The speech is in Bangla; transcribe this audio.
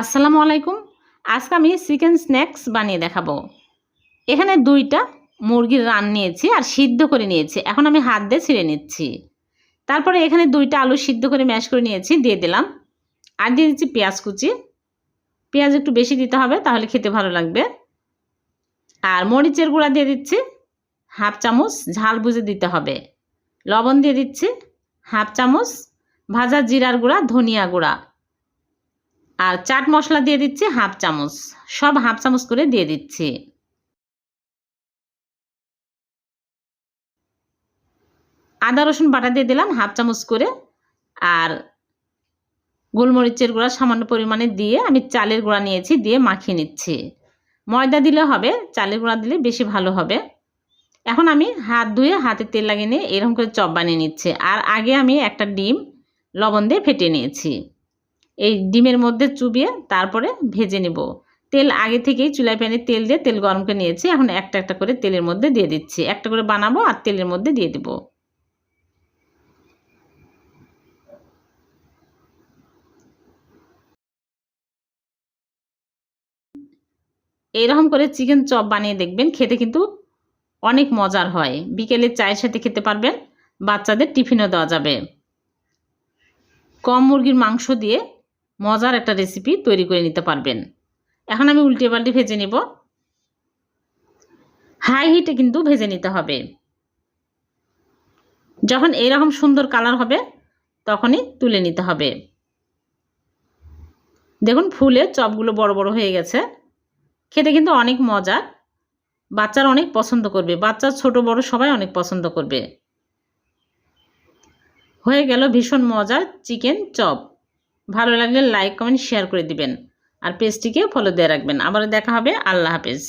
আসসালামু আলাইকুম। আজকে আমি চিকেন স্ন্যাক্স বানিয়ে দেখাবো। এখানে দুইটা মুরগির রান নিয়েছি আর সিদ্ধ করে নিয়েছি। এখন আমি হাত দিয়ে ছিঁড়ে নিচ্ছি। তারপরে এখানে দুইটা আলু সিদ্ধ করে ম্যাশ করে নিয়েছি, দিয়ে দিলাম। আর দিয়ে দিচ্ছি পেঁয়াজ কুচি। পেঁয়াজ একটু বেশি দিতে হবে, তাহলে খেতে ভালো লাগবে। আর মরিচের গুঁড়া দিয়ে দিচ্ছি, হাফ চামচ ঝাল বুঝে দিতে হবে। লবণ দিয়ে দিচ্ছি, হাফ চামচ ভাজা জিরার গুঁড়া, ধনিয়া গুঁড়া। আর চাট মশলা দিয়ে দিচ্ছি হাফ চামচ। সব হাফ চামচ করে দিয়ে দিচ্ছি। আদা, রসুন বাটা দিয়ে দিলাম হাফ চামচ করে। আর গোলমরিচের গুঁড়া সামান্য পরিমাণে দিয়ে আমি চালের গুঁড়া নিয়েছি, দিয়ে মাখিয়ে নিচ্ছি। ময়দা দিলে হবে, চালের গুঁড়া দিলে বেশি ভালো হবে। এখন আমি হাত ধুয়ে হাতে তেল লাগিয়ে নিয়ে এরকম করে চপ বানিয়ে নিচ্ছি। আর আগে আমি একটা ডিম লবণ দিয়ে ফেটে নিয়েছি। এই ডিমের মধ্যে চুবিয়ে তারপরে ভেজে নেব। তেল আগে থেকেই চুলায় প্যানে তেল দিয়ে তেল গরম করে নিয়েছি। এখন একটা একটা করে তেলের মধ্যে দিয়ে দিচ্ছি। একটা করে বানাবো আর তেলের মধ্যে দিয়ে দিব। এইরকম করে চিকেন চপ বানিয়ে দেখবেন, খেতে কিন্তু অনেক মজার হয়। বিকেলে চায়ের সাথে খেতে পারবেন, বাচ্চাদের টিফিনও দেওয়া যাবে। কম মুরগির মাংস দিয়ে মজার একটা রেসিপি তৈরি করে নিতে পারবেন। এখন আমি উল্টে পাল্টে ভেজে নেব। হাই হিটে কিন্তু ভেজে নিতে হবে। যখন এরকম সুন্দর কালার হবে, তখনই তুলে নিতে হবে। দেখুন, ফুলে চপগুলো বড় বড় হয়ে গেছে। খেতে কিন্তু অনেক মজার। বাচ্চারা অনেক পছন্দ করবে। বাচ্চা, ছোট, বড় সবাই অনেক পছন্দ করবে। হয়ে গেল ভীষণ মজার চিকেন চপ ভালো লাগলে লাইক কমেন্ট শেয়ার করে দিবেন। আর পেজটিকে ফলো দিয়ে রাখবেন। আবারও দেখা হবে। আল্লাহ হাফেজ।